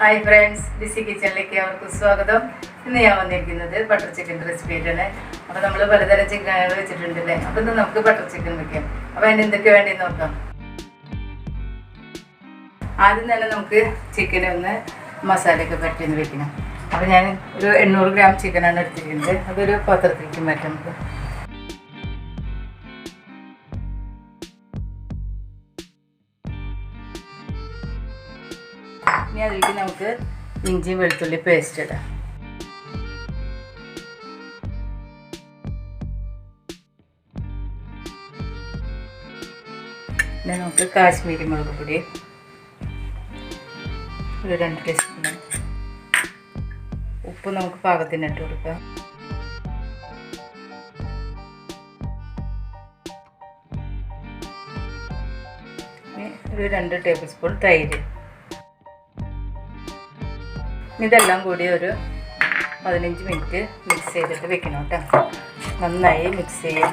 Hi friends BC കിച്ചണിലേക്ക് അവർക്ക് സ്വാഗതം. ഇന്ന് ഞാൻ വന്നിരിക്കുന്നത് ബട്ടർ ചിക്കൻ റെസിപ്പി ആയിട്ടാണ് അപ്പോൾ നമ്മൾ പലതരം ചിക്കൻ വെച്ചിട്ടുണ്ടല്ലേ? അപ്പോൾ ഇന്ന് നമുക്ക് ബട്ടർ ചിക്കൻ വെക്കാം. അപ്പോൾ അതിന് എന്തൊക്കെ വേണ്ടി നോക്കാം. ആദ്യം തന്നെ നമുക്ക് ചിക്കനെ ഒന്ന് മസാലയൊക്കെ പറ്റിയൊന്ന് വെക്കണം. അപ്പോൾ ഞാൻ ഒരു എണ്ണൂറ് ഗ്രാം ചിക്കനാണ് എടുത്തിരിക്കുന്നത്. അതൊരു പാത്രത്തിലേക്ക് മാറ്റാം നമുക്ക്. ഇനി അതിലേക്ക് നമുക്ക് ഇഞ്ചി വെളുത്തുള്ളി പേസ്റ്റ് ഇടാം. പിന്നെ നമുക്ക് കാശ്മീരി മുളക് പൊടി. ഒരു രണ്ട് ടീസ്പൂൺ ഉപ്പ് നമുക്ക് പാകത്തിന് ഇട്ട് കൊടുക്കാം. ഒരു രണ്ട് ടേബിൾ സ്പൂൺ തൈര്. ഇതെല്ലാം കൂടി ഒരു പതിനഞ്ച് മിനിറ്റ് മിക്സ് ചെയ്തിട്ട് വെക്കണം കേട്ടോ. നന്നായി മിക്സ് ചെയ്യാം.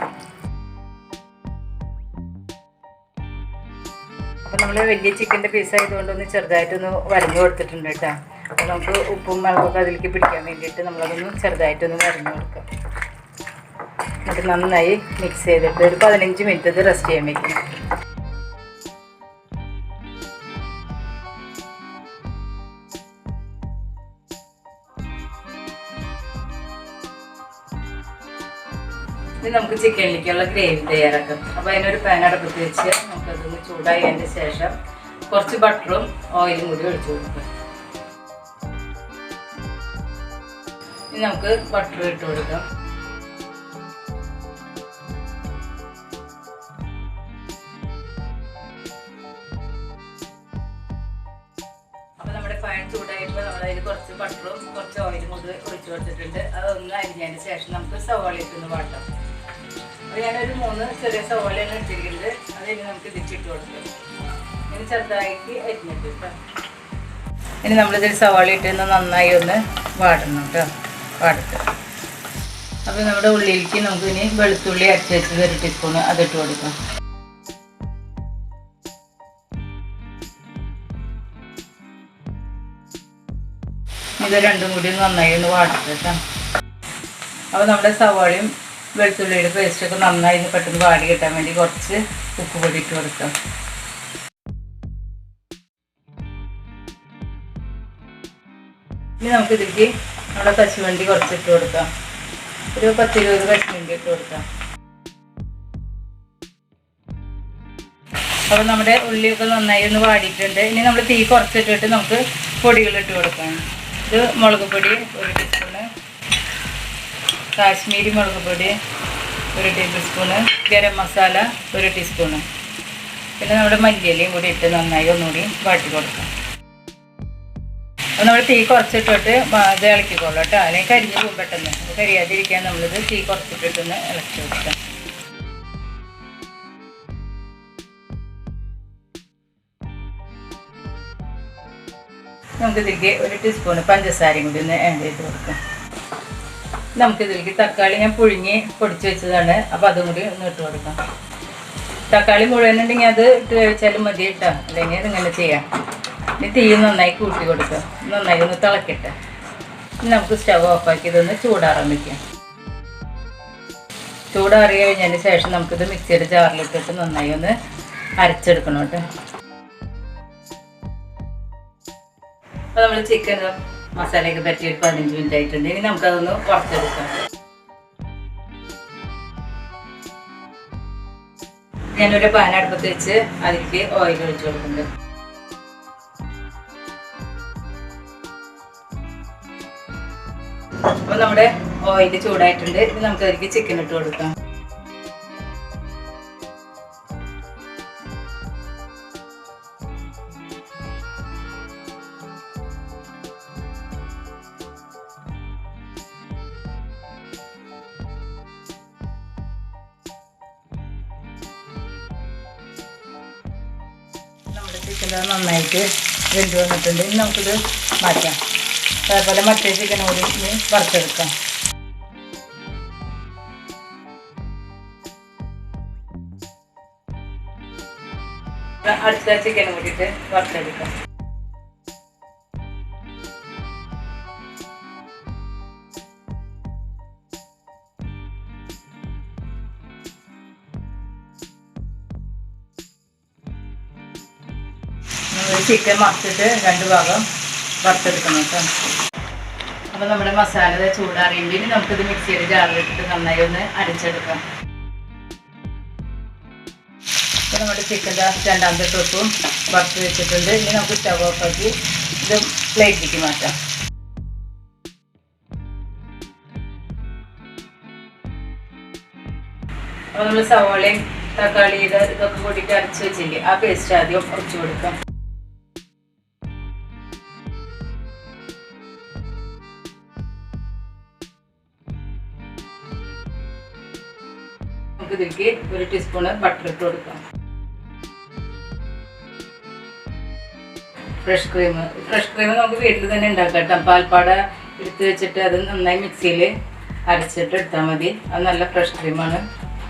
അപ്പം നമ്മൾ വലിയ ചിക്കന്റെ പീസ് ആയതുകൊണ്ട് ഒന്ന് ചെറുതായിട്ടൊന്ന് വരഞ്ഞു കൊടുത്തിട്ടുണ്ട് കേട്ടോ. അപ്പോൾ നമുക്ക് ഉപ്പും മുളകൊക്കെ അതിലേക്ക് പിടിക്കാൻ വേണ്ടിയിട്ട് നമ്മളതൊന്ന് ചെറുതായിട്ടൊന്ന് വരഞ്ഞു കൊടുക്കാം. എന്നിട്ട് നന്നായി മിക്സ് ചെയ്തിട്ട് ഒരു പതിനഞ്ച് മിനിറ്റ് ഇത് റെസ്റ്റ് ചെയ്യാൻ വെക്കണം. ഇനി നമുക്ക് ചിക്കനിലേക്കുള്ള ഗ്രേവി തയ്യാറാക്കാം. അപ്പോൾ അതിനൊരു പാൻ അടുപ്പത്ത് വെച്ച് നമുക്കതൊന്ന് ചൂടായതിന്റെ ശേഷം കുറച്ച് ബട്ടറും ഓയിലും കൂടി ഒഴിച്ചു കൊടുക്കാം. ഇനി നമുക്ക് ബട്ടർ ഇട്ട് കൊടുക്കാം. പാൻ ചൂടായപ്പോൾ നമ്മൾ അതിൽ കുറച്ച് ബട്ടറും കുറച്ച് ഓയിലും കൊണ്ട് ഒഴിച്ചു കൊടുത്തിട്ടുണ്ട്. അതൊന്ന് അരിഞ്ഞതിന് ശേഷം നമുക്ക് സവാള ഇട്ടൊന്ന് വാട്ടാം. ഞാനൊരു മൂന്ന് ചെറിയ സവാളയാണ് ഇട്ടിരിക്കുന്നത് അത് ഇനി നമുക്ക് ഇതിലേക്ക് ഇട്ട് കൊടുക്കാം. ഇനി ചെറുതായിട്ട് അരിഞ്ഞിട്ട് കേട്ടോ. ഇനി നമ്മളിതിൽ സവാള ഇട്ടൊന്ന് നന്നായി ഒന്ന് വാടണം കേട്ടോ. വാടട്ടെ. അപ്പോൾ നമ്മുടെ ഉള്ളിലേക്ക് നമുക്ക് ഇനി വെളുത്തുള്ളി അരച്ച് വെച്ചത് ഒരു ടീസ്പൂൺ അതിട്ട് കൊടുക്കാം. ഇത് രണ്ടും കൂടി നന്നായി ഒന്ന് വാട്ടട്ടെ അപ്പോൾ നമ്മുടെ സവാളയും വെളുത്തുള്ളിയുടെ പേസ്റ്റൊക്കെ നന്നായി പെട്ടെന്ന് വാടി കിട്ടാൻ വേണ്ടി കുറച്ച് ഉപ്പ് പൊടി ഇട്ട് കൊടുക്കാം. ഇനി നമുക്ക് ഇതിലേക്ക് നമ്മുടെ കശുവണ്ടി കുറച്ച് ഇട്ട് കൊടുക്കാം. ഒരു പത്തിരുപത് കശുവണ്ടി ഇട്ട് കൊടുക്കാം. അപ്പോൾ നമ്മുടെ ഉള്ളിയൊക്കെ നന്നായി ഒന്ന് വാടിയിട്ടുണ്ട്. ഇനി നമ്മൾ തീ കുറച്ചിട്ടിട്ട് നമുക്ക് പൊടികൾ ഇട്ട് കൊടുക്കാം. ഇത് മുളക് പൊടി ഒരു കാശ്മീരി മുളക് പൊടി ഒരു ടേബിൾ സ്പൂണ് ഗരം മസാല ഒരു ടീസ്പൂണ് പിന്നെ നമ്മുടെ മല്ലിയിലയും കൂടി ഇട്ട് നന്നായി ഒന്നുകൂടി വാട്ടി കൊടുക്കാം. അപ്പോൾ നമ്മൾ തീ കുറച്ചിട്ടിട്ട് ഇത് ഇളക്കിക്കോളൂ കേട്ടോ. അല്ലെങ്കിൽ കരിഞ്ഞ് പോകും പെട്ടെന്ന്. അപ്പോൾ കരിയാതിരിക്കാൻ നമ്മളിത് തീ കുറച്ചിട്ടിട്ടൊന്ന് ഇളക്കി കൊടുക്കാം. നമുക്ക് തിരികെ ഒരു ടീസ്പൂൺ പഞ്ചസാരയും കൂടി ഒന്ന് ആഡ് ചെയ്ത് കൊടുക്കാം. നമുക്ക് ഇതിലേക്ക് തക്കാളി ഞാൻ പുഴുങ്ങി പൊടിച്ച് വെച്ചതാണ്. അപ്പോൾ അതും കൂടി ഒന്ന് ഇട്ട് കൊടുക്കാം. തക്കാളി മുഴുവനുണ്ടെങ്കിൽ അത് ഇട്ട് കഴിച്ചാലും മതി കേട്ടോ. അല്ലെങ്കിൽ അതിങ്ങനെ ചെയ്യാം. ഇനി തീ നന്നായി കൂട്ടി കൊടുക്കുക നന്നായി ഒന്ന് തിളക്കട്ടെ. നമുക്ക് സ്റ്റവ് ഓഫാക്കി ഇതൊന്ന് ചൂടാറാൻ വയ്ക്കാം ചൂടാറി കഴിഞ്ഞതിന് ശേഷം നമുക്കിത് മിക്സിയുടെ ജാറിലിട്ടിട്ട് നന്നായി ഒന്ന് അരച്ചെടുക്കണം കേട്ടോ. അപ്പോൾ നമ്മൾ ചിക്കൻ മസാലയൊക്കെ പറ്റി ഒരു പതിനഞ്ച് മിനിറ്റ് ആയിട്ടുണ്ട്. ഇനി നമുക്കതൊന്ന് വറുത്തെടുക്കാം. ഞാനൊരു പാൻ അടുപ്പത്ത് വെച്ച് അതിലേക്ക് ഓയിൽ ഒഴിച്ചു കൊടുക്കുന്നുണ്ട്. അപ്പോൾ നമ്മുടെ ഓയിൽ ചൂടായിട്ടുണ്ട്. ഇനി നമുക്ക് അതിലേക്ക് ചിക്കൻ ഇട്ട് കൊടുക്കാം. ചിക്കൻ നന്നായിട്ട് വെന്ത് വന്നിട്ടുണ്ട്. ഇനി നമുക്കിത് മാറ്റാം. അതേപോലെ മറ്റേ ചിക്കൻ കൂടി ഇനി വറുത്തെടുക്കാം. അടുത്ത ചിക്കൻ കൂടിയിട്ട് വറുത്തെടുക്കാം. ചിക്കൻ മറച്ചിട്ട് രണ്ട് ഭാഗം വറുത്തെടുക്കണം കേട്ടോ. അപ്പോൾ നമ്മുടെ മസാല ചൂടാറിയുമ്പോൾ നമുക്കിത് മിക്സിയുടെ ജാറിലിട്ടിട്ട് നന്നായി ഒന്ന് അരച്ചെടുക്കാം. അപ്പോൾ നമ്മുടെ ചിക്കന്റെ രണ്ടാമത്തെ ട്രിപ്പും വറുത്ത് വെച്ചിട്ടുണ്ട്. ഇനി നമുക്ക് സ്റ്റവ് ഓഫാക്കി ഇത് പ്ലേറ്റിലേക്ക് മാറ്റാം. അപ്പോൾ നമ്മൾ സവാളയും തക്കാളിയുടെ ഇത് ഇതൊക്കെ കൂട്ടിയിട്ട് അരച്ച് വെച്ചില്ലേ ആ പേസ്റ്റ് ആദ്യം കുറച്ച് കൊടുക്കാം. നമുക്ക് ഒരു ടീസ്പൂൺ ബട്ടർ ഇട്ട് കൊടുക്കാം. ഫ്രഷ് ക്രീം ഫ്രഷ് ക്രീം നമുക്ക് വീട്ടിൽ തന്നെ ഉണ്ടാക്കാം പാൽപ്പാട എടുത്ത് വെച്ചിട്ട് അത് നന്നായി മിക്സിയിൽ അരച്ചിട്ട് എടുത്താൽ മതി. അത് നല്ല ഫ്രഷ് ക്രീമാണ്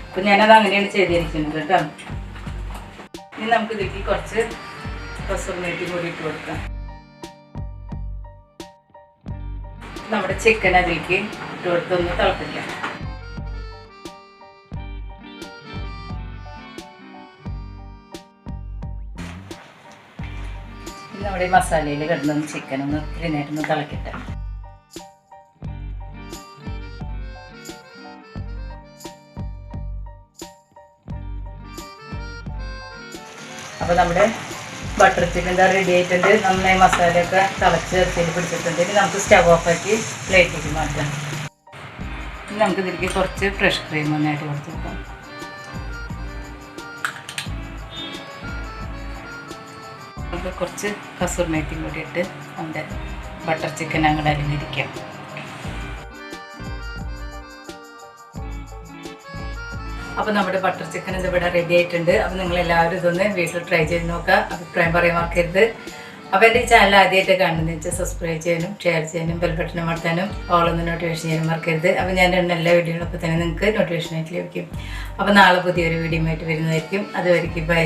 അപ്പം ഞാനത് അങ്ങനെയാണ് ചെയ്തിരിക്കുന്നത് കേട്ടോ. ഇനി നമുക്ക് ഇതിലേക്ക് കുറച്ച് കസൂർമേറ്റി കൂടി ഇട്ട് കൊടുക്കാം. നമ്മുടെ ചിക്കൻ അതിലേക്ക് ഇട്ട് കൊടുത്തൊന്ന് തിളപ്പിക്കാം. നമ്മുടെ മസാലയിൽ കിടന്ന ചിക്കൻ ഒന്ന് ഒത്തിരി നേരം ഒന്ന് തിളക്കട്ടെ. അപ്പോൾ നമ്മുടെ ബട്ടർ ചിക്കൻ എന്താ റെഡി ആയിട്ടുണ്ട്. നന്നായി മസാലയൊക്കെ തിളച്ച് ഇറച്ചിയിൽ പിടിച്ചിട്ടുണ്ടെങ്കിൽ നമുക്ക് സ്റ്റവ് ഓഫ് ആക്കി പ്ലേറ്റിലേക്ക് മാറ്റാം. നമുക്ക് ഇതിലേക്ക് കുറച്ച് ഫ്രഷ് ക്രീം ഒന്നായിട്ട് കൊടുത്ത് നോക്കാം നമുക്ക് കുറച്ച് കസൂർ മേത്തിയും കൂടി ഇട്ട് നമ്മുടെ ബട്ടർ ചിക്കൻ ഞങ്ങൾ അരിഞ്ഞിരിക്കാം. അപ്പോൾ നമ്മുടെ ബട്ടർ ചിക്കൻ ഇത് ഇവിടെ റെഡി ആയിട്ടുണ്ട്. അപ്പോൾ നിങ്ങൾ എല്ലാവരും ഇതൊന്ന് വീട്ടിൽ ട്രൈ ചെയ്ത് നോക്കുക അഭിപ്രായം പറയാൻ മറക്കരുത്. അപ്പോൾ എന്റെ ഈ ചാനൽ ആദ്യമായിട്ട് കാണുന്നത് വെച്ചാൽ സബ്സ്ക്രൈബ് ചെയ്യാനും ഷെയർ ചെയ്യാനും ബെൽബട്ടൺ അമർത്താനും ഓളൊന്ന് നോട്ടിഫിക്കേഷൻ ചെയ്യാനും മറക്കരുത്. അപ്പോൾ ഞാൻ രണ്ട് എല്ലാ വീഡിയോകളൊക്കെ തന്നെ നിങ്ങൾക്ക് നോട്ടിഫിക്കേഷൻ ആയിട്ട് ലഭിക്കും. അപ്പോൾ നാളെ പുതിയൊരു വീഡിയോ ആയിട്ട് വരുന്നതായിരിക്കും. അതുവരെയ്ക്ക് ബൈ